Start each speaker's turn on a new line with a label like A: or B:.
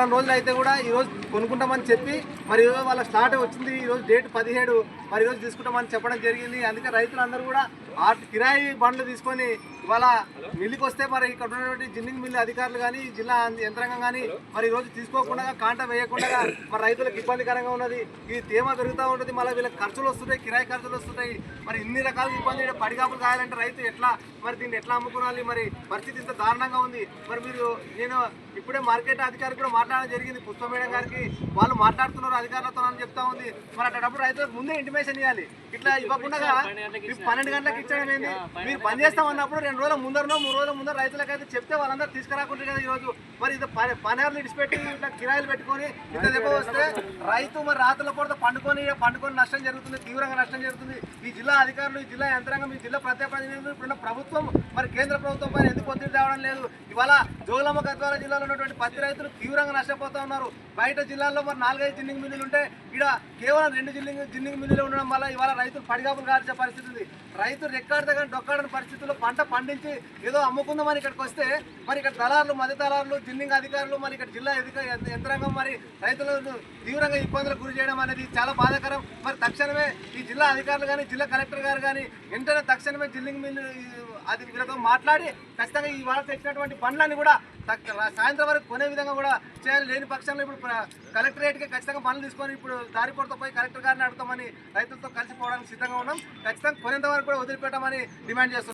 A: వారం రోజులు అయితే కూడా ఈరోజు కొనుక్కుంటామని చెప్పి మరి ఈరోజు వాళ్ళ స్టార్ట్ వచ్చింది. ఈరోజు డేట్ పదిహేడు. మరి ఈ రోజు తీసుకుంటామని చెప్పడం జరిగింది. అందుకే రైతులందరూ కూడా ఆ కిరాయి బండ్లు తీసుకొని ఇవాళ మిల్లుకి వస్తే మరి ఇక్కడ ఉన్నటువంటి జిన్నింగ్ మిల్లు అధికారులు కానీ జిల్లా యంత్రాంగం కానీ మరి ఈరోజు తీసుకోకుండా కాంట వేయకుండా మరి రైతులకు ఇబ్బందికరంగా ఉన్నది. ఈ తేమ పెరుగుతూ ఉంటుంది. మళ్ళీ వీళ్ళకి ఖర్చులు వస్తున్నాయి కిరాయి ఖర్చులు వస్తుంటాయి మరి ఇన్ని రకాల ఇబ్బంది పడిగాపులు కాయాలంటే రైతు ఎట్లా మరి దీన్ని ఎట్లా అమ్ముకోవాలి? మరి పరిస్థితి ఇంత దారుణంగా ఉంది. మరి మీరు నేను ఇప్పుడే మార్కెట్ అధికారి కూడా మాట్లాడడం జరిగింది. పుష్ప మేడం గారికి వాళ్ళు మాట్లాడుతున్నారు అధికారులతో అని చెప్తా ఉంది. మరి అట్లాంటప్పుడు రైతులకు ముందే ఇంటిమేషన్ ఇవ్వాలి ఇట్లా ఇవ్వకుండా పన్నెండు గంటలకు ఇచ్చడం ఏంది? మీరు పని చేస్తాం అన్నప్పుడు రెండు రోజుల ముందరనో మూడు రోజుల ముందర రైతులకు అయితే చెప్తే వాళ్ళందరూ తీసుకురాకుంటారు కదా ఈరోజు. మరి ఇది పని పనేర్లు ఇడిచిపెట్టి ఇట్లా కిరాయిలు పెట్టుకొని ఇంత దెబ్బ వస్తే రైతు మరి రాత్రుల పూట పండుకొని పండుకొని నష్టం జరుగుతుంది తీవ్రంగా నష్టం జరుగుతుంది. ఈ జిల్లా అధికారులు ఈ జిల్లా యంత్రాంగం ఈ జిల్లా ప్రజాప్రతినిధులు ఇప్పుడున్న ప్రభుత్వం మరి కేంద్ర ప్రభుత్వం పైన ఎందుకు ఒత్తిడి తేవడం లేదు? ఇవాళ జోగులమ్మ గద్వాల జిల్లాలో ఉన్నటువంటి పత్తి రైతులు తీవ్రంగా నష్టపోతా ఉన్నారు. బయట జిల్లాల్లో మరి నాలుగైదు జిన్నింగ్ మిల్లులు ఉంటే ఇక్కడ కేవలం రెండు జిల్లింగ్ జిన్నింగ్ మిల్లులు ఉండడం వల్ల ఇవాళ రైతులు పడిగాపులు కాల్చే పరిస్థితి ఉంది. రైతు రెక్కాడితే కానీ డొక్కాడని పరిస్థితుల్లో పంట పండించి ఏదో అమ్ముకుందామని ఇక్కడికి వస్తే మరి ఇక్కడ దళారులు మధ్య దళారులు జిన్నింగ్ అధికారులు మరి ఇక్కడ జిల్లా అధిక యంత్రాంగం మరి రైతులను తీవ్రంగా ఇబ్బందులకు గురి చేయడం అనేది చాలా బాధాకరం. మరి తక్షణమే ఈ జిల్లా అధికారులు కానీ జిల్లా కలెక్టర్ గారు కానీ వెంటనే తక్షణమే జిల్లింగ్ మిల్లు అది వీళ్ళతో మాట్లాడి ఖచ్చితంగా ఈ వాళ్ళ తెచ్చినటువంటి పనులన్నీ కూడా సాయంత్రం వరకు కొనే విధంగా కూడా చేయాలి. లేని పక్షంలో ఇప్పుడు కలెక్టరేట్కి ఖచ్చితంగా పనులు తీసుకొని ఇప్పుడు దారి పోయి కలెక్టర్ గారిని అడుగుతామని రైతులతో కలిసిపోవడానికి సిద్ధంగా ఉన్నాం. ఖచ్చితంగా కొనేంత వరకు కూడా వదిలిపెట్టమని డిమాండ్ చేస్తున్నాం.